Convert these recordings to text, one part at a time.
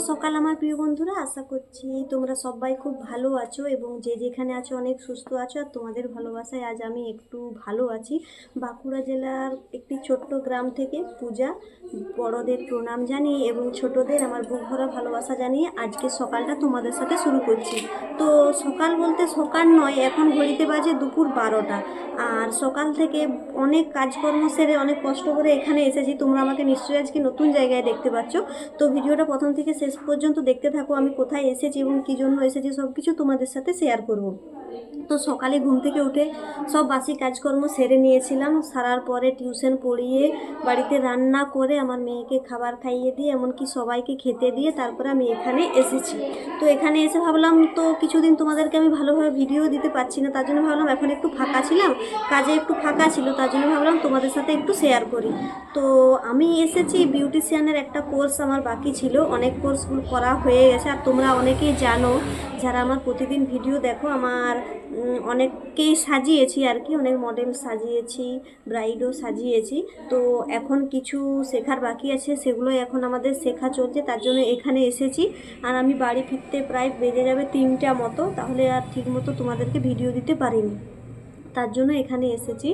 সকাল আমার প্রিয় বন্ধুরা, আশা করছি তোমরা সবাই খুব ভালো আছো এবং যে যেখানে আছো অনেক সুস্থ আছো আর তোমাদের ভালোবাসায় আজ আমি একটু ভালো আছি। বাঁকুড়া জেলার একটি ছোট্ট গ্রাম থেকে পূজা, বড়দের প্রণাম জানিয়ে এবং ছোটদের আমার বুক ভরা ভালোবাসা জানিয়ে আজকে সকালটা তোমাদের সাথে শুরু করছি। তো সকাল বলতে সকাল নয়, এখন ঘড়িতে বাজে দুপুর বারোটা। আর সকাল থেকে অনেক কাজকর্ম সেরে অনেক কষ্ট করে এখানে এসেছি। তোমরা আমাকে নিশ্চয়ই আজকে নতুন জায়গায় দেখতে পাচ্ছ। তো ভিডিওটা প্রথম থেকে শেষ পর্যন্ত দেখতে থাকো আমি কোথায় এসেছি এবং কী জন্য এসেছি সব কিছু তোমাদের সাথে শেয়ার করব। তো সকালে ঘুম থেকে উঠে সব বাসি কাজকর্ম সেরে নিয়েছিলাম। সারার পরে টিউশন পড়িয়ে বাড়িতে রান্না করে আমার মেয়েকে খাবার খাইয়ে দিয়ে, এমনকি সবাইকে খেতে দিয়ে তারপরে আমি এখানে এসেছি। তো এখানে এসে ভাবলাম, তো কিছুদিন তোমাদেরকে আমি ভালোভাবে ভিডিও দিতে পারছি না। তার জন্য ভাবলাম, এখন একটু ফাঁকা ছিলাম, কাজে একটু ফাঁকা ছিল। তার জন্য ভাবলাম, তোমাদের সাথে একটু শেয়ার করি। তো আমি এসেছি বিউটিশিয়ানের একটা কোর্স আমার বাকি ছিল। অনেক কোর্সগুলো করা হয়ে গেছে। আর তোমরা অনেকেই জানো যারা আমার প্রতিদিন ভিডিও দেখো, আমার অনেককেই সাজিয়েছি আর কি, অনেক মডেল সাজিয়েছি ব্রাইডও সাজিয়েছি। তো এখন কিছু শেখার বাকি আছে, সেগুলোই এখন আমাদের শেখা চলছে, তার জন্য এখানে এসেছি। আর আমি বাড়ি ফিরতে প্রায় বেজে যাবে তিনটা মতো, তাহলে আর ঠিক মতো তোমাদেরকে ভিডিও দিতে পারিনি। তার জন্য এখানে এসেছি।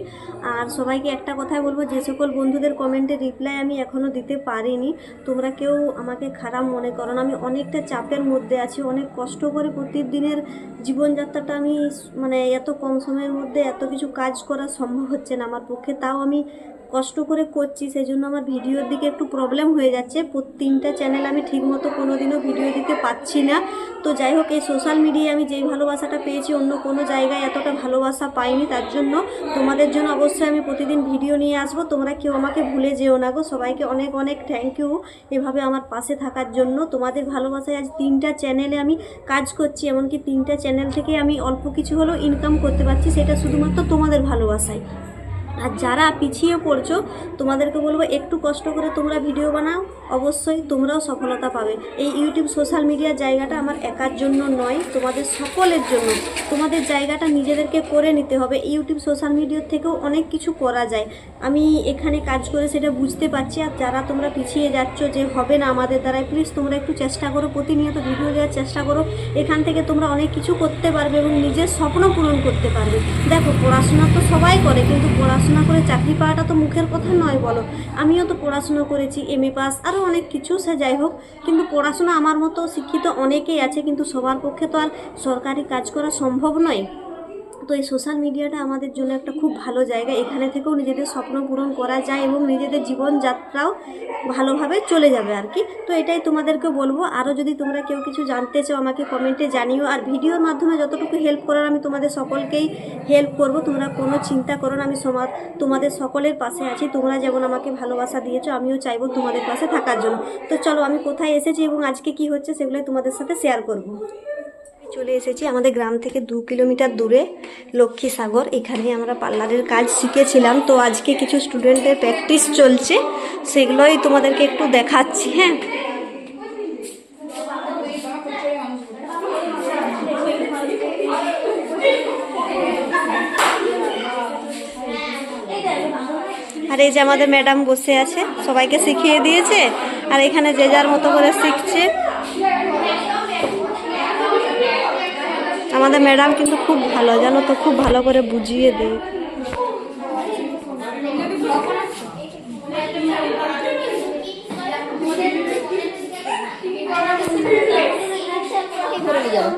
আর সবাইকে একটা কথাই বলব, যে সকল বন্ধুদের কমেন্টের রিপ্লাই আমি এখনও দিতে পারিনি। তোমরা কেউ আমাকে খারাপ মনে করো না, আমি অনেকটা চাপের মধ্যে আছি। অনেক কষ্ট করে প্রতিদিনের জীবনযাত্রাটা আমি মানে এত কম সময়ের মধ্যে এত কিছু কাজ করা সম্ভব হচ্ছে না আমার পক্ষে। তাও আমি কষ্ট করে করছি সেই জন্য আমার ভিডিওর দিকে একটু প্রবলেম হয়ে যাচ্ছে। তিনটা চ্যানেল আমি ঠিকমতো কোনো দিনও ভিডিও দিতে পারছি না। তো যাই হোক, এই সোশ্যাল মিডিয়ায় আমি যেই ভালোবাসাটা পেয়েছি, অন্য কোনো জায়গায় এতটা ভালোবাসা পাইনি, তার জন্য তোমাদের জন্য অবশ্যই আমি প্রতিদিন ভিডিও নিয়ে আসব। তোমরা কেউ আমাকে ভুলে যেও না গো। সবাইকে অনেক অনেক থ্যাংক ইউ এভাবে আমার পাশে থাকার জন্য। তোমাদের ভালোবাসায় আজ তিনটা চ্যানেলে আমি কাজ করছি, এমনকি তিনটা চ্যানেল থেকে আমি অল্প কিছু হলেও ইনকাম করতে পারছি, সেটা শুধুমাত্র তোমাদের ভালোবাসায়। আর যারা পিছিয়ে পড়ছো, তোমাদেরকে বলব একটু কষ্ট করে তোমরা ভিডিও বানাও। অবশ্যই তোমরাও সফলতা পাবে। এই ইউটিউব সোশ্যাল মিডিয়ার জায়গাটা আমার একার জন্য নয়, তোমাদের সকলের জন্য। তোমাদের জায়গাটা নিজেদেরকে করে নিতে হবে। ইউটিউব সোশ্যাল মিডিয়ার থেকেও অনেক কিছু করা যায়। আমি এখানে কাজ করে সেটা বুঝতে পারছি। আর যারা তোমরা পিছিয়ে যাচ্ছ যে হবে না আমাদের দ্বারাই প্লিজ তোমরা একটু চেষ্টা করো, প্রতিনিয়ত ভিডিও দেওয়ার চেষ্টা করো। এখান থেকে তোমরা অনেক কিছু করতে পারবে এবং নিজের স্বপ্ন পূরণ করতে পারবে। দেখো, পড়াশোনা তো সবাই করে, কিন্তু পড়াশোনা করে চাকরি পাওয়াটা তো মুখের কথা নয় বলো। আমিও তো পড়াশুনো করেছি এম এ পাস আরও অনেক কিছু সে যাই হোক। কিন্তু পড়াশোনা আমার মতো শিক্ষিত অনেকেই আছে, কিন্তু সবার পক্ষে তো আর সরকারি কাজ করা সম্ভব নয়। তো এই সোশ্যাল মিডিয়াটা আমাদের জন্য একটা খুব ভালো জায়গা। এখানে থেকেও নিজেদের স্বপ্ন পূরণ করা যায় এবং নিজেদের জীবনযাত্রাও ভালোভাবে চলে যাবে আর কি। তো এটাই তোমাদেরকে বলব। আরও যদি তোমরা কেউ কিছু জানতে চাও, আমাকে কমেন্টে জানিও। আর ভিডিওর মাধ্যমে যতটুকু হেল্প করার আমি তোমাদের সকলকেই হেল্প করব। তোমরা কোনো চিন্তা করো না, আমি সমা- তোমাদের সকলের পাশে আছি। তোমরা যেমন আমাকে ভালোবাসা দিয়েছ, আমিও চাইব তোমাদের পাশে থাকার জন্য। তো চলো, আমি কোথায় এসেছি এবং আজকে কি হচ্ছে সেগুলোই তোমাদের সাথে শেয়ার করব। চলে এসেছি আমাদের গ্রাম থেকে দু কিলোমিটার দূরে লক্ষ্মী সাগর এখানে আমরা পার্লারের কাজ শিখেছিলাম। তো আজকে কিছু স্টুডেন্টের প্র্যাকটিস চলছে। সেগুলোই তোমাদেরকে একটু দেখাচ্ছি হ্যাঁ। আর এই যে আমাদের ম্যাডাম বসে আছে, সবাইকে শিখিয়ে দিয়েছে। আর এখানে যে যার মতো করে শিখছে। আমাদের ম্যাডাম কিন্তু খুব ভালো জানো তো খুব ভালো করে বুঝিয়ে দেয়। যাও